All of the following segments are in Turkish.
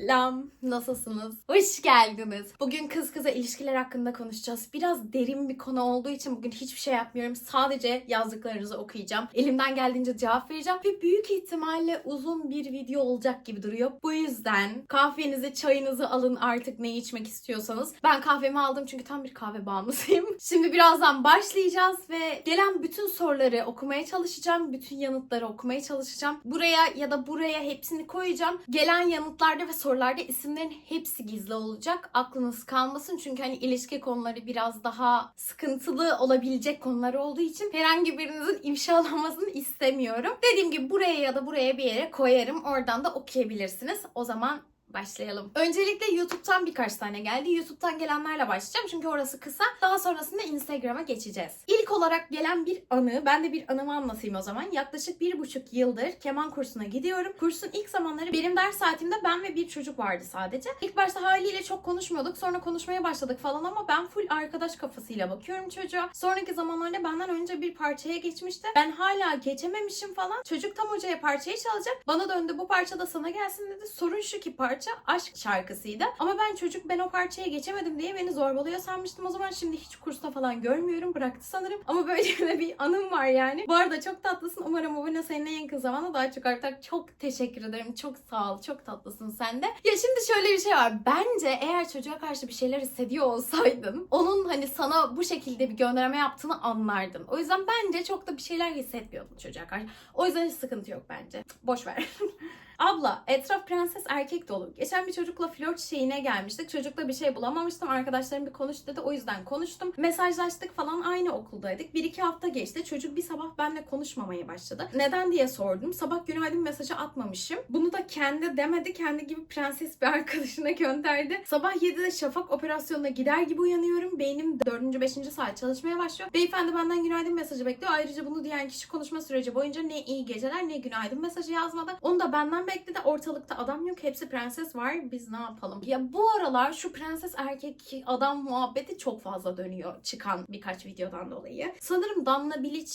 Selam, nasılsınız? Hoş geldiniz. Bugün kız kıza ilişkiler hakkında konuşacağız. Biraz derin bir konu olduğu için bugün hiçbir şey yapmıyorum. Sadece yazdıklarınızı okuyacağım. Elimden geldiğince cevap vereceğim ve büyük ihtimalle uzun bir video olacak gibi duruyor. Bu yüzden kahvenizi, çayınızı alın artık ne içmek istiyorsanız. Ben kahvemi aldım çünkü tam bir kahve bağımlısıyım. Şimdi birazdan başlayacağız ve gelen bütün soruları okumaya çalışacağım. Bütün yanıtları okumaya çalışacağım. Buraya ya da buraya hepsini koyacağım. Gelen yanıtlarda ve sorularda isimlerin hepsi gizli olacak. Aklınız kalmasın çünkü hani ilişki konuları biraz daha sıkıntılı olabilecek konular olduğu için herhangi birinizin ifşalanmasını istemiyorum. Dediğim gibi buraya ya da buraya bir yere koyarım. Oradan da okuyabilirsiniz. O zaman Başlayalım. Öncelikle YouTube'dan birkaç tane geldi. YouTube'dan gelenlerle başlayacağım çünkü orası kısa. Daha sonrasında Instagram'a geçeceğiz. İlk olarak gelen bir anı. Ben de bir anımı anlatayım o zaman. Yaklaşık bir buçuk yıldır keman kursuna gidiyorum. Kursun ilk zamanları benim ders saatimde ben ve bir çocuk vardı sadece. İlk başta haliyle çok konuşmuyorduk. Sonra konuşmaya başladık falan ama ben full arkadaş kafasıyla bakıyorum çocuğa. Sonraki zamanlarda benden önce bir parçaya geçmişti. Ben hala geçememişim falan. Çocuk tam hocaya parçayı çalacak. Bana döndü bu parça da sana gelsin dedi. Sorun şu ki parça aşk şarkısıydı. Ama ben çocuk ben o parçaya geçemedim diye beni zorbalıyor sanmıştım. O zaman şimdi hiç kursta falan görmüyorum. Bıraktı sanırım. Ama böyle de bir anım var yani. Bu arada çok tatlısın. Umarım bu video senin en yakın zamanda daha çok artar. Çok teşekkür ederim. Çok sağ ol. Çok tatlısın sen de. Ya şimdi şöyle bir şey var. Bence eğer çocuğa karşı bir şeyler hissediyor olsaydın onun hani sana bu şekilde bir gönderme yaptığını anlardın. O yüzden bence çok da bir şeyler hissetmiyordun çocuğa karşı. O yüzden hiç sıkıntı yok bence. Boş ver. Abla etraf prenses erkek dolu. Geçen bir çocukla flört şeyine gelmiştik. Çocukla bir şey bulamamıştım. Arkadaşlarım bir konuş dedi. O yüzden konuştum. Mesajlaştık falan aynı okuldaydık. Bir iki hafta geçti. Çocuk bir sabah benimle konuşmamaya başladı. Neden diye sordum. Sabah günaydın mesajı atmamışım. Bunu da kendi demedi. Kendi gibi prenses bir arkadaşına gönderdi. Sabah 7'de şafak operasyonuna gider gibi uyanıyorum. Beynim 4. 5. saat çalışmaya başlıyor. Beyefendi benden günaydın mesajı bekliyor. Ayrıca bunu diyen kişi konuşma süreci boyunca ne iyi geceler ne günaydın mesajı yazmadı. Onu da benden bekledi. Ortalıkta adam yok. Hepsi prenses var. Biz ne yapalım? Ya bu aralar şu prenses erkek adam muhabbeti çok fazla dönüyor. Çıkan birkaç videodan dolayı. Sanırım Damla Bilic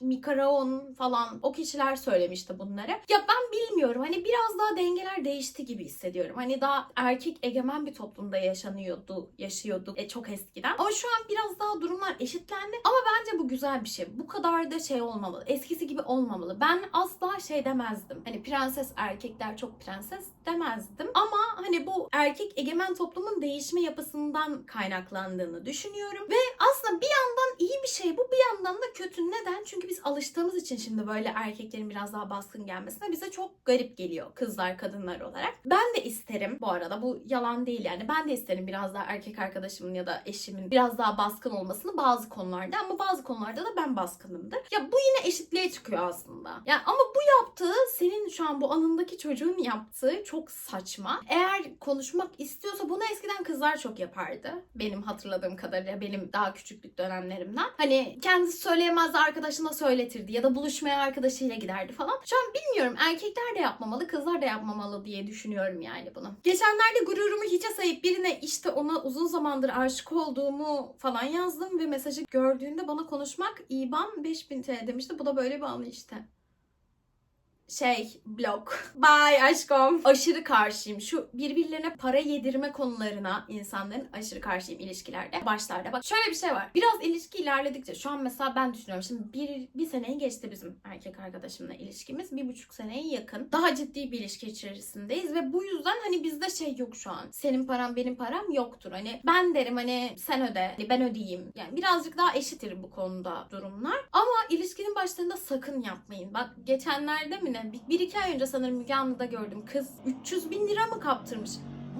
Mika Raon falan o kişiler söylemişti bunları. Ya ben bilmiyorum hani biraz daha dengeler değişti gibi hissediyorum. Hani daha erkek egemen bir toplumda yaşanıyordu, yaşıyorduk e, çok eskiden. Ama şu an biraz daha durumlar eşitlendi. Ama bence bu güzel bir şey. Bu kadar da şey olmamalı. Eskisi gibi olmamalı. Ben asla şey demezdim. Hani prenses erkekler çok prenses demezdim. Ama hani bu erkek egemen toplumun değişme yapısından kaynaklandığını düşünüyorum. Ve aslında bir yandan iyi bir şey bu, bir yandan da kötü. Neden? Çünkü biz alıştığımız için şimdi böyle erkeklerin biraz daha baskın gelmesine bize çok garip geliyor kızlar, kadınlar olarak. Ben de isterim bu arada bu yalan değil yani. Ben de isterim biraz daha erkek arkadaşımın ya da eşimin biraz daha baskın olmasını bazı konularda ama bazı konularda da ben baskınımdır. Ya bu yine eşitliğe çıkıyor aslında. Ya ama bu yaptığı senin şu an bu anındaki çocuğun yaptığı çok saçma. Eğer konuşmak istiyorsa bunu eskiden kızlar çok yapardı. Benim hatırladığım kadarıyla benim daha küçüklük dönemlerimden. Hani kendisi söyleyemezdi arkadaşına söyletirdi ya da buluşmaya arkadaşıyla giderdi falan. Şu an bilmiyorum erkekler de yapmamalı kızlar da yapmamalı diye düşünüyorum yani bunu. Geçenlerde gururumu hiçe sayıp birine işte ona uzun zamandır aşık olduğumu falan yazdım ve mesajı gördüğünde bana konuşmak IBAN 5000 TL demişti. Bu da böyle bir anı işte şey blok. Bye aşkım. Aşırı karşıyım. Şu birbirlerine para yedirme konularına insanların aşırı karşıyım ilişkilerde. Başlarda. Bak şöyle bir şey var. Biraz ilişki ilerledikçe şu an mesela ben düşünüyorum. Şimdi bir, bir seneyi geçti bizim erkek arkadaşımla ilişkimiz. Bir buçuk seneye yakın. Daha ciddi bir ilişki içerisindeyiz ve bu yüzden hani bizde şey yok şu an. Senin param benim param yoktur. Hani ben derim hani sen öde. Hani ben ödeyeyim. Yani birazcık daha eşittir bu konuda durumlar. Ama ilişkinin başlarında sakın yapmayın. Bak geçenlerde mi Bir, bir iki ay önce sanırım Müge Anlı'da gördüm. Kız 300 bin lira mı kaptırmış?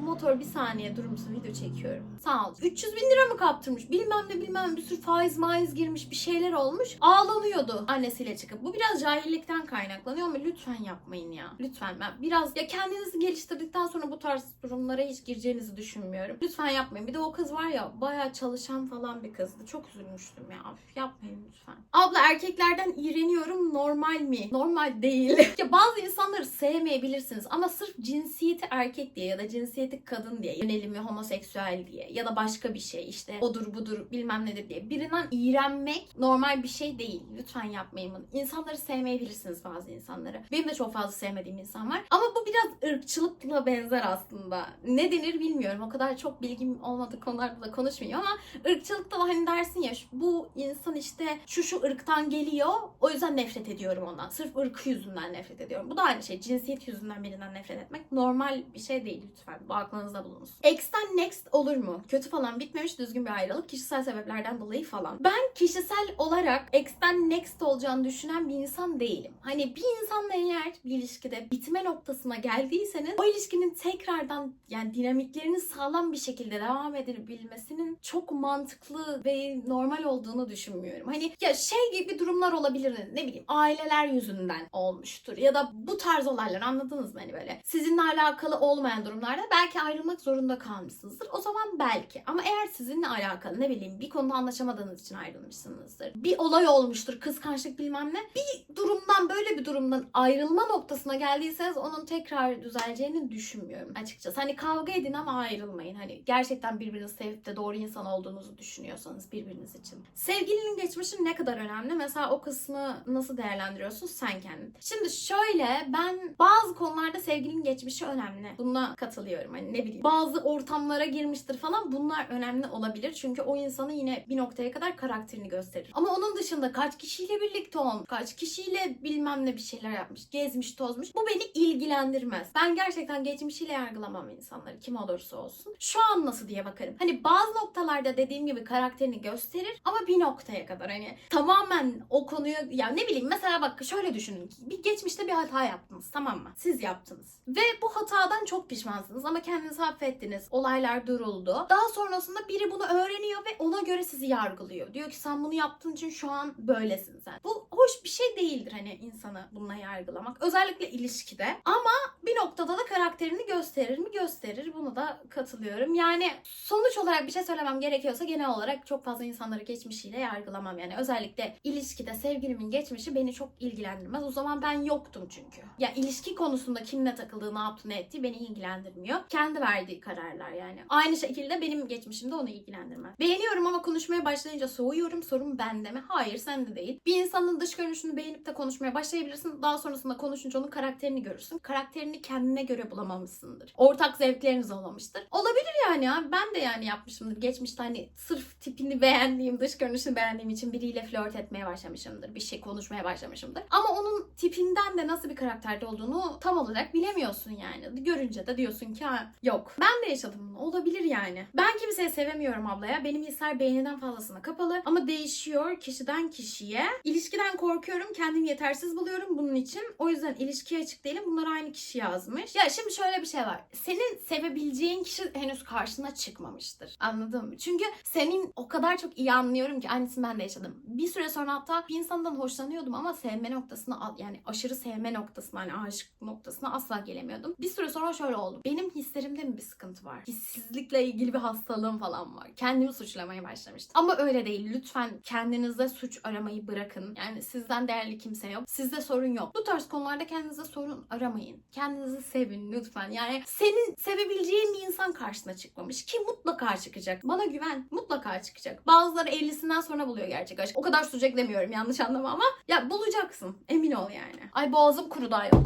Motor bir saniye durur musun video çekiyorum. Sağ ol. 300 bin lira mı kaptırmış? Bilmem ne bilmem bir sürü faiz maiz girmiş bir şeyler olmuş. Ağlanıyordu annesiyle çıkıp. Bu biraz cahillikten kaynaklanıyor ama lütfen yapmayın ya. Lütfen ben biraz ya kendinizi geliştirdikten sonra bu tarz durumlara hiç gireceğinizi düşünmüyorum. Lütfen yapmayın. Bir de o kız var ya bayağı çalışan falan bir kızdı. Çok üzülmüştüm ya. Üf, yapmayın lütfen. Abla erkeklerden iğreniyorum normal mi? Normal değil. ya bazı insanları sevmeyebilirsiniz ama sırf cinsiyeti erkek diye ya da cinsiyeti anksiyetik kadın diye, yönelimi homoseksüel diye ya da başka bir şey işte odur budur bilmem nedir diye birinden iğrenmek normal bir şey değil. Lütfen yapmayın bunu. İnsanları sevmeyebilirsiniz bazı insanları. Benim de çok fazla sevmediğim insan var. Ama bu biraz ırkçılıkla benzer aslında. Ne denir bilmiyorum. O kadar çok bilgim olmadığı konularda da konuşmayayım ama ırkçılıkta da hani dersin ya bu insan işte şu şu ırktan geliyor o yüzden nefret ediyorum ondan. Sırf ırkı yüzünden nefret ediyorum. Bu da aynı şey. Cinsiyet yüzünden birinden nefret etmek normal bir şey değil lütfen. Aklınızda bulunsun. X'ten next olur mu? Kötü falan bitmemiş düzgün bir ayrılık. Kişisel sebeplerden dolayı falan. Ben kişisel olarak X'ten next olacağını düşünen bir insan değilim. Hani bir insanla eğer bir ilişkide bitme noktasına geldiyseniz o ilişkinin tekrardan yani dinamiklerinin sağlam bir şekilde devam edebilmesinin çok mantıklı ve normal olduğunu düşünmüyorum. Hani ya şey gibi durumlar olabilir ne bileyim aileler yüzünden olmuştur ya da bu tarz olaylar anladınız mı hani böyle sizinle alakalı olmayan durumlarda belki ayrılmak zorunda kalmışsınızdır. O zaman belki ama eğer sizinle alakalı ne bileyim bir konuda anlaşamadığınız için ayrılmışsınızdır. Bir olay olmuştur kıskançlık bilmem ne. Bir durumdan böyle bir durumdan ayrılma noktasına geldiyseniz onun tekrar düzeleceğini düşünmüyorum açıkçası. Hani kavga edin ama ayrılmayın. Hani gerçekten birbirinizi sevip de doğru insan olduğunuzu düşünüyorsanız birbiriniz için. Sevgilinin geçmişi ne kadar önemli? Mesela o kısmı nasıl değerlendiriyorsun sen kendin? Şimdi şöyle ben bazı konularda sevgilinin geçmişi önemli. Buna katılıyorum. Hani ne bileyim bazı ortamlara girmiştir falan bunlar önemli olabilir. Çünkü o insanı yine bir noktaya kadar karakterini gösterir. Ama onun dışında kaç kişiyle birlikte olmuş, kaç kişiyle bilmem ne bir şeyler yapmış, gezmiş, tozmuş. Bu beni ilgilendirmez. Ben gerçekten geçmişiyle yargılamam insanları kim olursa olsun. Şu an nasıl diye bakarım. Hani bazı noktalarda dediğim gibi karakterini gösterir ama bir noktaya kadar hani tamamen o konuyu ya ne bileyim mesela bak şöyle düşünün. Bir geçmişte bir hata yaptınız tamam mı? Siz yaptınız. Ve bu hatadan çok pişmansınız ama kendinizi affettiniz. Olaylar duruldu. Daha sonrasında biri bunu öğreniyor ve ona göre sizi yargılıyor. Diyor ki sen bunu yaptığın için şu an böylesin sen. Bu hoş bir şey değildir hani insanı bununla yargılamak. Özellikle ilişkide. Ama bir noktada da karakterini gösterir mi? Gösterir. Bunu da katılıyorum. Yani sonuç olarak bir şey söylemem gerekiyorsa genel olarak çok fazla insanları geçmişiyle yargılamam. Yani özellikle ilişkide sevgilimin geçmişi beni çok ilgilendirmez. O zaman ben yoktum çünkü. Ya ilişki konusunda kimle takıldığı, ne yaptı, ne ettiği beni ilgilendirmiyor. Kendi verdiği kararlar yani. Aynı şekilde benim geçmişim de onu ilgilendirmez. Beğeniyorum ama konuşmaya başlayınca soğuyorum. Sorun bende mi? Hayır sende değil. Bir insanın dış görünüşünü beğenip de konuşmaya başlayabilirsin. Daha sonrasında konuşunca onun karakterini görürsün. Karakterini kendine göre bulamamışsındır. Ortak zevkleriniz olmamıştır. Olabilir yani ya. Ben de yani yapmışımdır. Geçmişte hani sırf tipini beğendiğim, dış görünüşünü beğendiğim için biriyle flört etmeye başlamışımdır. Bir şey konuşmaya başlamışımdır. Ama onun tipinden de nasıl bir karakterde olduğunu tam olarak bilemiyorsun yani. Görünce de diyorsun ki ha yok. Ben de yaşadım bunu. Olabilir yani. Ben kimseyi sevemiyorum ablaya. Benim hisler beyniden fazlasına kapalı. Ama değişiyor kişiden kişiye. İlişkiden korkuyorum. Kendimi yetersiz buluyorum bunun için. O yüzden ilişkiye açık değilim. Bunlar aynı kişi yazmış. Ya şimdi şöyle bir şey var. Senin sevebileceğin kişi henüz karşına çıkmamıştır. Anladın mı? Çünkü senin o kadar çok iyi anlıyorum ki aynısını ben de yaşadım. Bir süre sonra hatta bir insandan hoşlanıyordum ama sevme noktasına yani aşırı sevme noktasına hani aşık noktasına asla gelemiyordum. Bir süre sonra şöyle oldu. Benim hislerimde mi bir sıkıntı var? Hissizlikle ilgili bir hastalığım falan var. Kendimi suçlamaya başlamıştım. Ama öyle değil. Lütfen kendinizde suç aramayı bırakın. Yani sizden değerli kimse yok. Sizde sorun yok. Bu tarz konularda kendinize sorun aramayın. Kendinizi sevin lütfen. Yani senin sevebileceğin bir insan karşısına çıkmamış ki mutlaka çıkacak. Bana güven. Mutlaka çıkacak. Bazıları 50'sinden sonra buluyor gerçek aşk. O kadar sürecek demiyorum yanlış anlama ama ya bulacaksın. Emin ol yani. Ay boğazım kurudu ayol.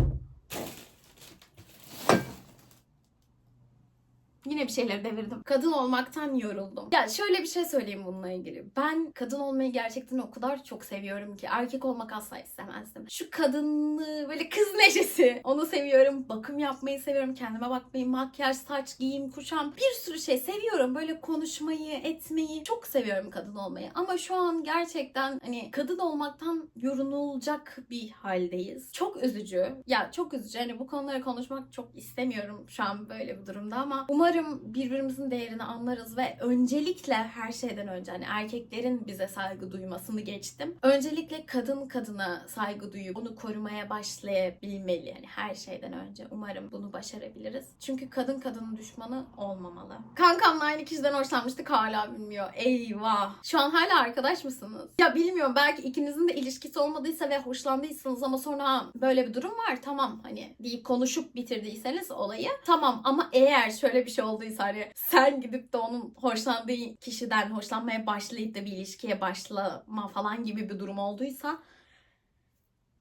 Yine bir şeyleri devirdim. Kadın olmaktan yoruldum. Ya şöyle bir şey söyleyeyim bununla ilgili. Ben kadın olmayı gerçekten o kadar çok seviyorum ki erkek olmak asla istemezdim. Şu kadınlığı böyle kız neşesi. Onu seviyorum. Bakım yapmayı seviyorum. Kendime bakmayı, makyaj, saç, giyim, kuşam. Bir sürü şey seviyorum. Böyle konuşmayı, etmeyi. Çok seviyorum kadın olmayı. Ama şu an gerçekten hani kadın olmaktan yorulacak bir haldeyiz. Çok üzücü. Ya çok üzücü. Hani bu konuları konuşmak çok istemiyorum şu an böyle bir durumda ama umarım Umarım birbirimizin değerini anlarız ve öncelikle her şeyden önce hani erkeklerin bize saygı duymasını geçtim. Öncelikle kadın kadına saygı duyup bunu korumaya başlayabilmeli yani her şeyden önce. Umarım bunu başarabiliriz. Çünkü kadın kadının düşmanı olmamalı. Kankamla aynı kişiden hoşlanmıştık hala bilmiyor. Eyvah. Şu an hala arkadaş mısınız? Ya bilmiyorum belki ikinizin de ilişkisi olmadıysa ve hoşlandıysanız ama sonra "Ha, böyle bir durum var tamam hani deyip konuşup bitirdiyseniz olayı tamam ama eğer şöyle bir şey olduysa hani sen gidip de onun hoşlandığı kişiden hoşlanmaya başlayıp da bir ilişkiye başlama falan gibi bir durum olduysa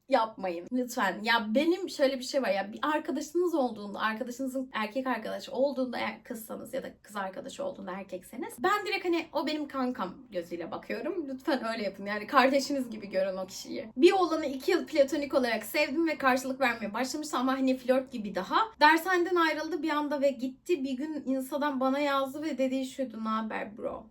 yapmayın lütfen. Ya benim şöyle bir şey var ya bir arkadaşınız olduğunda, arkadaşınızın erkek arkadaş olduğunda eğer kızsanız ya da kız arkadaşı olduğunda erkekseniz ben direkt hani o benim kankam gözüyle bakıyorum. Lütfen öyle yapın. Yani kardeşiniz gibi görün o kişiyi. Bir olanı iki yıl platonik olarak sevdim ve karşılık vermeye başlamıştı ama hani flört gibi daha. Dershaneden ayrıldı bir anda ve gitti. Bir gün Insta'dan bana yazdı ve dediği şuydu ne haber bro?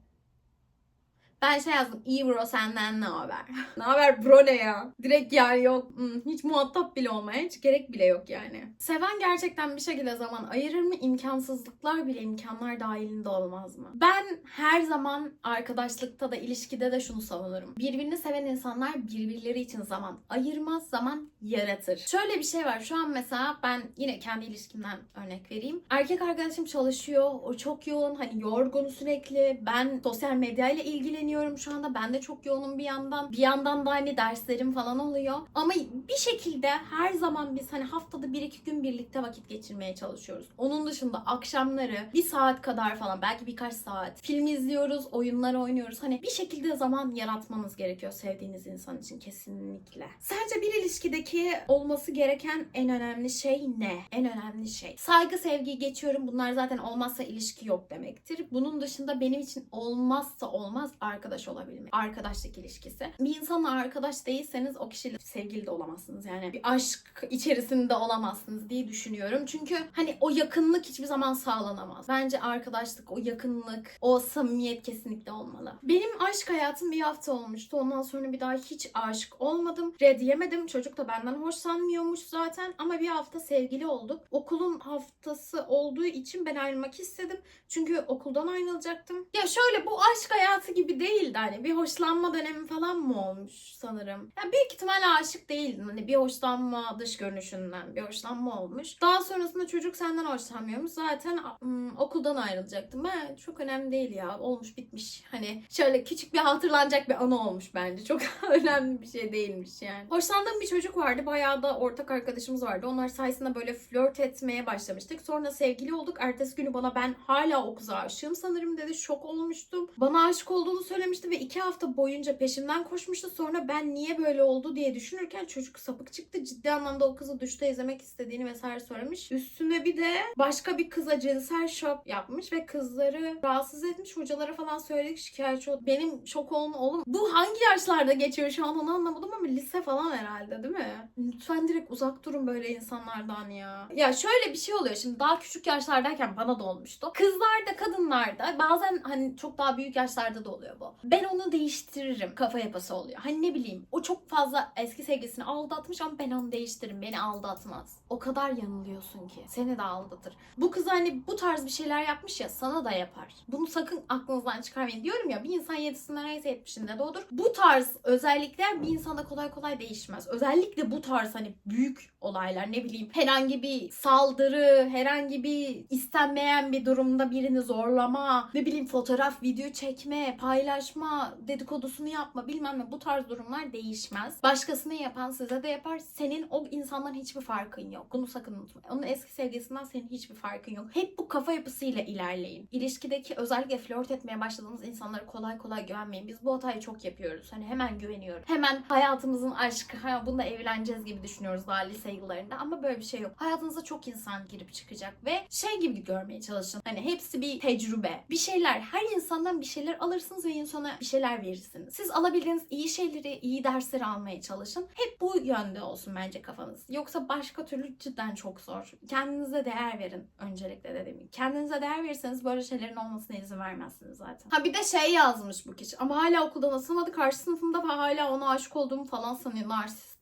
Ben şey yazdım. İyi bro senden ne haber? ne haber bro ne ya? Direkt yani yok. hmm, hiç muhatap bile olmaya hiç gerek bile yok yani. Seven gerçekten bir şekilde zaman ayırır mı? İmkansızlıklar bile imkanlar dahilinde olmaz mı? Ben her zaman arkadaşlıkta da ilişkide de şunu savunurum. Birbirini seven insanlar birbirleri için zaman ayırmaz, zaman yaratır. Şöyle bir şey var. Şu an mesela ben yine kendi ilişkimden örnek vereyim. Erkek arkadaşım çalışıyor. O çok yoğun. Hani yorgun sürekli. Ben sosyal medyayla ilgileniyorum şu anda. Ben de çok yoğunum bir yandan. Bir yandan da hani derslerim falan oluyor. Ama bir şekilde her zaman biz hani haftada bir iki gün birlikte vakit geçirmeye çalışıyoruz. Onun dışında akşamları bir saat kadar falan belki birkaç saat film izliyoruz, oyunlar oynuyoruz. Hani bir şekilde zaman yaratmanız gerekiyor sevdiğiniz insan için kesinlikle. Sence bir ilişkideki olması gereken en önemli şey ne? En önemli şey. Saygı, sevgi geçiyorum. Bunlar zaten olmazsa ilişki yok demektir. Bunun dışında benim için olmazsa olmaz arkadaş olabilmek. Arkadaşlık ilişkisi. Bir insanla arkadaş değilseniz o kişiyle sevgili de olamazsınız. Yani bir aşk içerisinde olamazsınız diye düşünüyorum. Çünkü hani o yakınlık hiçbir zaman sağlanamaz. Bence arkadaşlık, o yakınlık, o samimiyet kesinlikle olmalı. Benim aşk hayatım bir hafta olmuştu. Ondan sonra bir daha hiç aşık olmadım. Red yemedim. Çocuk da benden hoşlanmıyormuş zaten. Ama bir hafta sevgili olduk. Okulun haftası olduğu için ben ayrılmak istedim. Çünkü okuldan ayrılacaktım. Ya şöyle bu aşk hayatı gibi değildi hani. Bir hoşlanma dönemi falan mı olmuş sanırım. Ya büyük ihtimalle aşık değildim. Hani bir hoşlanma dış görünüşünden bir hoşlanma olmuş. Daha sonrasında çocuk senden hoşlanmıyormuş. Zaten ım, okuldan ayrılacaktım. Ben çok önemli değil ya. Olmuş bitmiş. Hani şöyle küçük bir hatırlanacak bir anı olmuş bence. Çok önemli bir şey değilmiş yani. Hoşlandığım bir çocuk vardı. Bayağı da ortak arkadaşımız vardı. Onlar sayesinde böyle flört etmeye başlamıştık. Sonra sevgili olduk. Ertesi günü bana ben hala o kıza aşığım sanırım dedi. Şok olmuştum. Bana aşık olduğunu söylemişti ve iki hafta boyunca peşimden koşmuştu. Sonra ben niye böyle oldu diye düşünürken çocuk sapık çıktı. Ciddi anlamda o kızı düşte izlemek istediğini vesaire söylemiş. Üstüne bir de başka bir kıza cinsel şok yapmış ve kızları rahatsız etmiş. Hocalara falan söyledik şikayetçi oldu. Benim şok olma oğlum. Bu hangi yaşlarda geçiyor şu an onu anlamadım ama lise falan herhalde değil mi? Lütfen direkt uzak durun böyle insanlardan ya. Ya şöyle bir şey oluyor şimdi daha küçük yaşlardayken bana da olmuştu. Kızlarda kadınlarda bazen hani çok daha büyük yaşlarda da oluyor bu. Ben onu değiştiririm kafa yapısı oluyor. Hani ne bileyim o çok fazla eski sevgilisini aldatmış ama ben onu değiştiririm. Beni aldatmaz. O kadar yanılıyorsun ki. Seni de aldatır. Bu kız hani bu tarz bir şeyler yapmış ya sana da yapar. Bunu sakın aklınızdan çıkarmayın. Diyorum ya bir insan 7'sinde neyse 70'inde doğdur. Bu tarz özellikler bir insanda kolay kolay değişmez. Özellikle bu tarz hani büyük olaylar ne bileyim herhangi bir saldırı, herhangi bir istenmeyen bir durumda birini zorlama, ne bileyim fotoğraf, video çekme, paylaşma, dedikodusunu yapma bilmem ne bu tarz durumlar değişmez. Başkasına yapan size de yapar. Senin o insandan hiçbir farkın yok. Bunu sakın unutmayın. Onun eski sevgilisinden senin hiçbir farkın yok. Hep bu kafa yapısıyla ilerleyin. İlişkideki özellikle flört etmeye başladığınız insanlara kolay kolay güvenmeyin. Biz bu hatayı çok yapıyoruz. Hani hemen güveniyorum. Hemen hayatımızın aşkı, ha bunda evleneceğiz gibi düşünüyoruz daha lise yıllarında ama böyle bir şey yok. Hayatınıza çok insan girip çıkacak ve şey gibi görmeye çalışın. Hani hepsi bir tecrübe. Bir şeyler, her insandan bir şeyler alırsınız ve insana bir şeyler verirsiniz. Siz alabildiğiniz iyi şeyleri, iyi dersleri almaya çalışın. Hep bu yönde olsun bence kafanız. Yoksa başka türlü cidden çok zor. Kendinize değer verin öncelikle dediğim gibi. Kendinize değer verirseniz böyle şeylerin olmasına izin vermezsiniz zaten. Ha bir de şey yazmış bu kişi ama hala okuldan asılmadı. Karşı sınıfımda ve hala ona aşık olduğumu falan sanıyor. Narsist.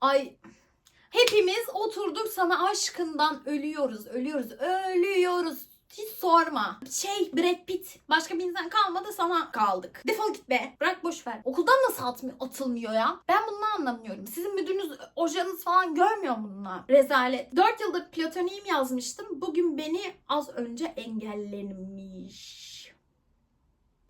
Ay Hepimiz oturduk sana aşkından ölüyoruz, ölüyoruz, ölüyoruz. Hiç sorma. Şey Brad Pitt. Başka bir insan kalmadı sana kaldık. Defol git be. Bırak boş ver. Okuldan nasıl atmıyor, atılmıyor ya? Ben bunu anlamıyorum. Sizin müdürünüz, hocanız falan görmüyor mu bunlar? Rezalet. 4 yıldır platoniğim yazmıştım. Bugün beni az önce engellenmiş.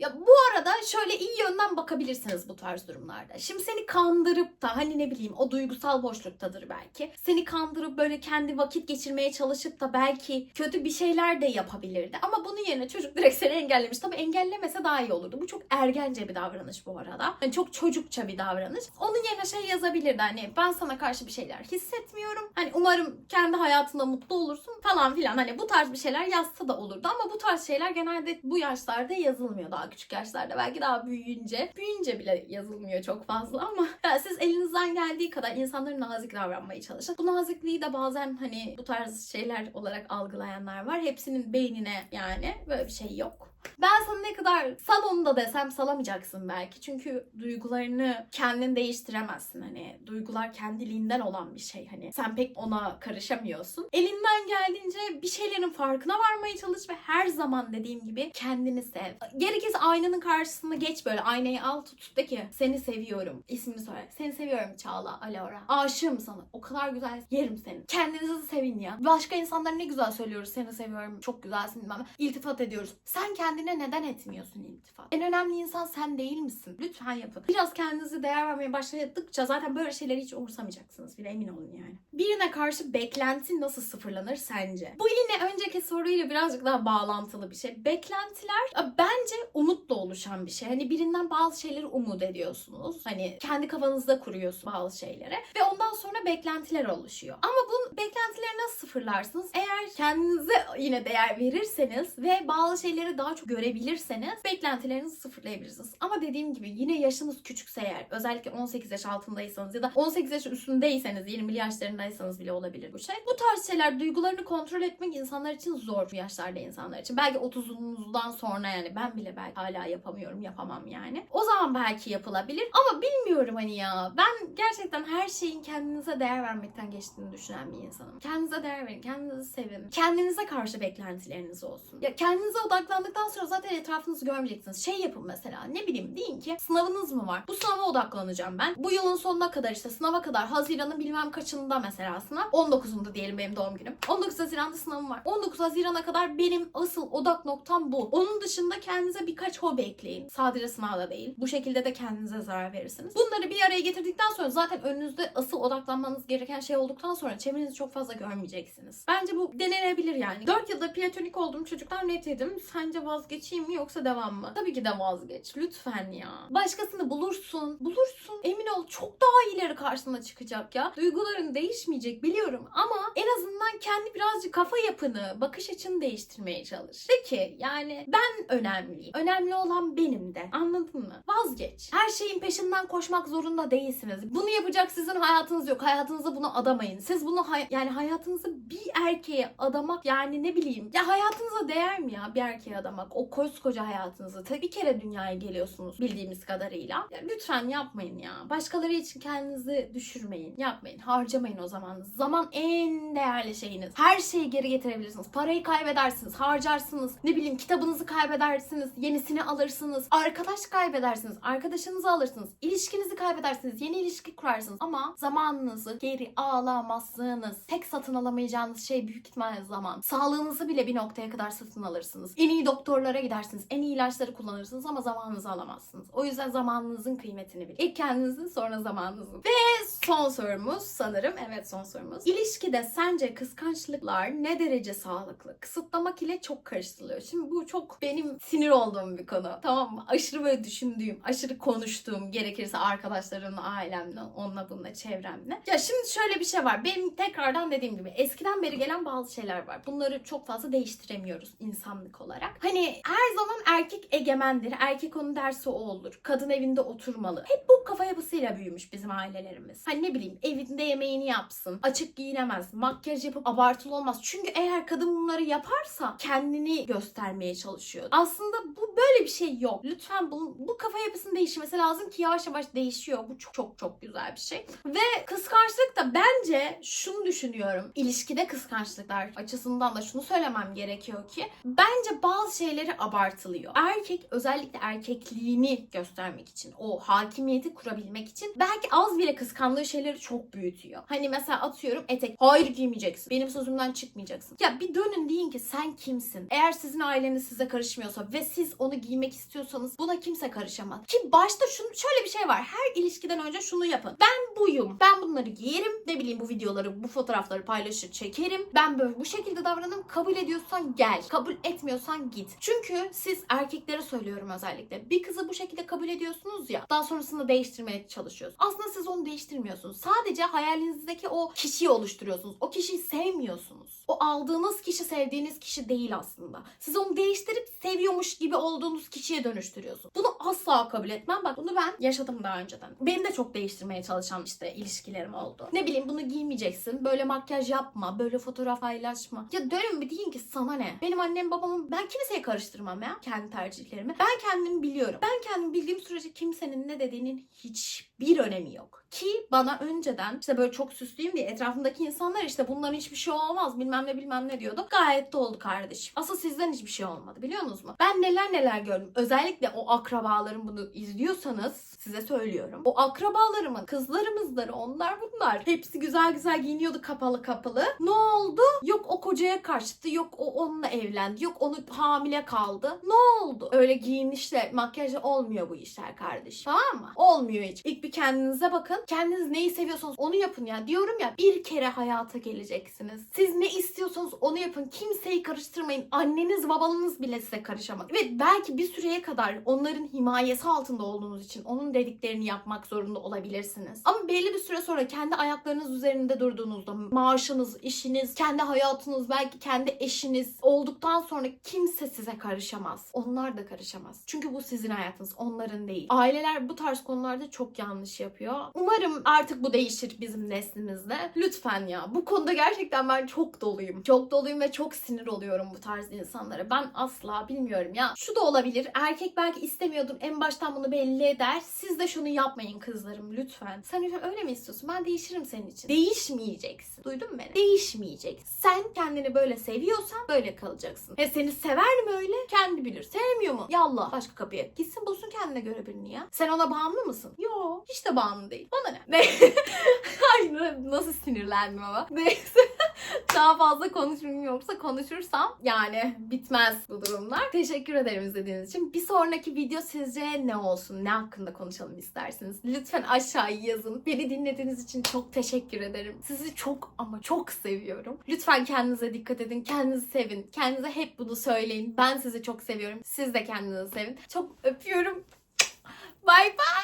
Ya bu arada şöyle iyi yönden bakabilirsiniz bu tarz durumlarda. Şimdi seni kandırıp da hani ne bileyim o duygusal boşluktadır belki. Seni kandırıp böyle kendi vakit geçirmeye çalışıp da belki kötü bir şeyler de yapabilirdi. Ama bunun yerine çocuk direkt seni engellemiş. Tabii engellemese daha iyi olurdu. Bu çok ergence bir davranış bu arada. Hani çok çocukça bir davranış. Onun yerine şey yazabilirdi hani ben sana karşı bir şeyler hissetmiyorum. Hani umarım kendi hayatında mutlu olursun falan filan. Hani bu tarz bir şeyler yazsa da olurdu ama bu tarz şeyler genelde bu yaşlarda yazılmıyor daha küçük yaşlarda. Belki daha büyüyünce. Büyüyünce bile yazılmıyor çok fazla ama ya siz elinizden geldiği kadar insanlara nazik davranmaya çalışın. Bu nazikliği de bazen hani bu tarz şeyler olarak algılayanlar var. Hepsinin beynine yani böyle bir şey yok. Ben sana ne kadar salonda desem salamayacaksın belki. Çünkü duygularını kendin değiştiremezsin. Hani duygular kendiliğinden olan bir şey. Hani sen pek ona karışamıyorsun. Elinden geldiğince bir şeylerin farkına varmaya çalış ve her zaman dediğim gibi kendini sev. Gerekirse aynanın karşısına geç böyle aynayı al tut de ki seni seviyorum. İsmini söyle. Seni seviyorum Çağla Alora. Aşığım sana. O kadar güzel. Yerim seni. Kendinizi sevin ya. Başka insanlara ne güzel söylüyoruz. Seni seviyorum. Çok güzelsin. ne. İltifat ediyoruz. Sen kendine neden etmiyorsun iltifat? En önemli insan sen değil misin? Lütfen yapın. Biraz kendinize değer vermeye başladıkça zaten böyle şeyleri hiç umursamayacaksınız bile emin olun yani. Birine karşı beklenti nasıl sıfırlanır sence? Bu yine önceki soruyla birazcık daha bağlantılı bir şey. Beklentiler bence umutla oluşan bir şey. Hani birinden bazı şeyleri umut ediyorsunuz. Hani kendi kafanızda kuruyorsunuz bazı şeylere ve ondan sonra beklentiler oluşuyor. Ama bu beklentileri nasıl sıfırlarsınız? Eğer kendinize yine değer verirseniz ve bazı şeyleri daha çok görebilirseniz beklentilerinizi sıfırlayabilirsiniz. Ama dediğim gibi yine yaşınız küçükse eğer özellikle 18 yaş altındaysanız ya da 18 yaş üstündeyseniz 20'li yaşlarındaysanız bile olabilir bu şey. Bu tarz şeyler duygularını kontrol etmek insanlar için zor bu yaşlarda insanlar için. Belki 30'unuzdan sonra yani ben bile belki hala yapamıyorum yapamam yani. O zaman belki yapılabilir ama bilmiyorum hani ya. Ben gerçekten her şeyin kendinize değer vermekten geçtiğini düşünen bir insanım. Kendinize değer verin, kendinizi sevin. Kendinize karşı beklentileriniz olsun. Ya kendinize odaklandıktan sonra zaten etrafınızı görmeyeceksiniz. Şey yapın mesela ne bileyim deyin ki sınavınız mı var? Bu sınava odaklanacağım ben. Bu yılın sonuna kadar işte sınava kadar Haziran'ın bilmem kaçında mesela sınav. 19'unda diyelim benim doğum günüm. 19 Haziran'da sınavım var. 19 Haziran'a kadar benim asıl odak noktam bu. Onun dışında kendinize birkaç hobi ekleyin. Sadece sınavda değil. Bu şekilde de kendinize zarar verirsiniz. Bunları bir araya getirdikten sonra zaten önünüzde asıl odaklanmanız gereken şey olduktan sonra çevrenizi çok fazla görmeyeceksiniz. Bence bu denenebilir yani. 4 yılda platonik olduğum çocuktan net yedim. Sence vazgeçeyim mi yoksa devam mı? Tabii ki de vazgeç. Lütfen ya. Başkasını bulursun. Bulursun. Emin ol çok daha ileri karşına çıkacak ya. Duyguların değişmeyecek biliyorum ama en azından kendi birazcık kafa yapını, bakış açını değiştirmeye çalış. De ki yani ben önemliyim. Önemli olan benim de. Anladın mı? Vazgeç. Her şeyin peşinden koşmak zorunda değilsiniz. Bunu yapacak sizin hayatınız yok. Hayatınızı bunu adamayın. Siz bunu hay- yani hayatınızı bir erkeğe adamak yani ne bileyim. Ya hayatınıza değer mi ya bir erkeğe adamak? O koskoca hayatınızı. Tabii bir kere dünyaya geliyorsunuz bildiğimiz kadarıyla. Ya lütfen yapmayın ya. Başkaları için kendinizi düşürmeyin. Yapmayın. Harcamayın o zaman. Zaman en değerli şeyiniz. Her şeyi geri getirebilirsiniz. Parayı kaybedersiniz. Harcarsınız. Ne bileyim kitabınızı kaybedersiniz. Yenisini alırsınız. Arkadaş kaybedersiniz. Arkadaşınızı alırsınız. İlişkinizi kaybedersiniz. Yeni ilişki kurarsınız. Ama zamanınızı geri alamazsınız. Tek satın alamayacağınız şey büyük ihtimalle zaman. Sağlığınızı bile bir noktaya kadar satın alırsınız. En iyi doktorlara gidersiniz. En iyi ilaçları kullanırsınız ama zamanınızı alamazsınız. O yüzden zamanınızın kıymetini bilin. İlk kendinizin sonra zamanınızın. Ve son sorumuz sanırım. Evet son sorumuz. İlişkide sence kıskançlıklar ne derece sağlıklı? Kısıtlamak ile çok karıştırılıyor. Şimdi bu çok benim sinir olduğum bir konu. Tamam mı? Aşırı böyle düşündüğüm, aşırı konuştuğum gerekirse arkadaşlarımla, ailemle, onunla bununla, çevremle. Ya şimdi şöyle bir şey var. Benim tekrardan dediğim gibi eskiden beri gelen bazı şeyler var. Bunları çok fazla değiştiremiyoruz insanlık olarak. Hani her zaman erkek egemendir. Erkek onun dersi o olur. Kadın evinde oturmalı. Hep bu kafa yapısıyla büyümüş bizim ailelerimiz. Hani ne bileyim evinde yemeğini yapsın. Açık giyinemez. Makyaj yapıp abartılı olmaz. Çünkü eğer kadın bunları yaparsa kendini göstermeye çalışıyor. Aslında bu böyle bir şey yok. Lütfen bu, bu kafa yapısının değişmesi lazım ki yavaş yavaş değişiyor. Bu çok çok çok güzel bir şey. Ve kıskançlık da bence şunu düşünüyorum. İlişkide kıskançlıklar açısından da şunu söylemem gerekiyor ki bence bazı şeyleri abartılıyor. Erkek özellikle erkekliğini göstermek için, o hakimiyeti kurabilmek için belki az bile kıskandığı şeyleri çok büyütüyor. Hani mesela atıyorum etek. Hayır giymeyeceksin. Benim sözümden çıkmayacaksın. Ya bir dönün deyin ki sen kimsin? Eğer sizin aileniz size karışmıyorsa ve siz onu giymek istiyorsanız buna kimse karışamaz. Ki başta şunu şöyle bir şey var. Her ilişkiden önce şunu yapın. Ben buyum. Ben bunları giyerim. Ne bileyim bu videoları, bu fotoğrafları paylaşır, çekerim. Ben böyle bu şekilde davranırım. Kabul ediyorsan gel. Kabul etmiyorsan git. Çünkü siz erkeklere söylüyorum özellikle. Bir kızı bu şekilde kabul ediyorsunuz ya. Daha sonrasında değiştirmeye çalışıyorsunuz. Aslında siz onu değiştirmiyorsunuz. Sadece hayalinizdeki o kişiyi oluşturuyorsunuz. O kişiyi sevmiyorsunuz. O aldığınız kişi sevdiğiniz kişi değil aslında. Siz onu değiştirip seviyormuş gibi olduğunuz kişiye dönüştürüyorsunuz. Bunu asla kabul etmem. Bak bunu ben yaşadım daha önceden. Beni de çok değiştirmeye çalışan işte ilişkilerim oldu. Ne bileyim bunu giymeyeceksin. Böyle makyaj yapma. Böyle fotoğraf paylaşma. Ya dönün bir deyin ki sana ne? Benim annem babamın ben kimseye karıştırmam ya. Kendi tercihlerimi. Ben kendimi biliyorum. Ben kendimi bildiğim sürece kimsenin ne dediğinin hiçbir önemi yok. Ki bana önceden işte böyle çok süslüyüm diye etrafımdaki insanlar işte bunların hiçbir şey olmaz bilmem ne bilmem ne diyordu. Gayet de oldu kardeşim. Asıl sizden hiçbir şey olmadı biliyor musunuz mu? Ben neler neler gördüm. Özellikle o akrabalarım bunu izliyorsanız size söylüyorum. O akrabalarımın kızlarımızları onlar bunlar. Hepsi güzel güzel giyiniyordu kapalı kapalı. Ne oldu? Yok o kocaya kaçtı. Yok o onunla evlendi. Yok onu hamile kaldı. Ne oldu? Öyle giyinişle makyajla olmuyor bu işler kardeşim. Tamam mı? Olmuyor hiç. İlk bir kendinize bakın. Kendiniz neyi seviyorsanız onu yapın ya. Diyorum ya bir kere hayata geleceksiniz. Siz ne istiyorsanız onu yapın. Kimseyi karıştırmayın. Anneniz babanız bile size karışamaz. Evet belki bir süreye kadar onların himayesi altında olduğunuz için onun dediklerini yapmak zorunda olabilirsiniz. Ama belli bir süre sonra kendi ayaklarınız üzerinde durduğunuzda maaşınız, işiniz, kendi hayatınız, belki kendi eşiniz olduktan sonra kimse size karışamaz. Onlar da karışamaz. Çünkü bu sizin hayatınız, onların değil. Aileler bu tarz konularda çok yanlış yapıyor. Umarım artık bu değişir bizim neslimizde. Lütfen ya. Bu konuda gerçekten ben çok doluyum. Çok doluyum ve çok sinir oluyorum bu tarz insanlara. Ben asla bilmiyorum ya. Şu da olabilir. Erkek belki istemiyordum. En baştan bunu belli eder. Siz de şunu yapmayın kızlarım lütfen. Sen öyle mi istiyorsun? Ben değişirim senin için. Değişmeyeceksin. Duydun mu beni? Değişmeyeceksin. Sen kendini böyle seviyorsan böyle kalacaksın. E seni sever mi öyle? Kendi bilir. Sevmiyor mu? Yallah başka kapıya. Gitsin bulsun kendine göre birini ya. Sen ona bağımlı mısın? Yo. Hiç de bağımlı değil. Bana ne? Ne? Ay nasıl sinirlendim ama. Neyse. Daha fazla konuşmayayım yoksa konuşursam yani bitmez bu durumlar. Teşekkür ederim izlediğiniz için. Bir sonraki video sizce ne olsun? Ne hakkında konuşalım isterseniz? Lütfen aşağıya yazın. Beni dinlediğiniz için çok teşekkür ederim. Sizi çok ama çok seviyorum. Lütfen kendinize dikkat edin. Kendinizi sevin. Kendinize hep bunu söyleyin. Ben sizi çok seviyorum. Siz de kendinizi sevin. Çok öpüyorum. Bye bye.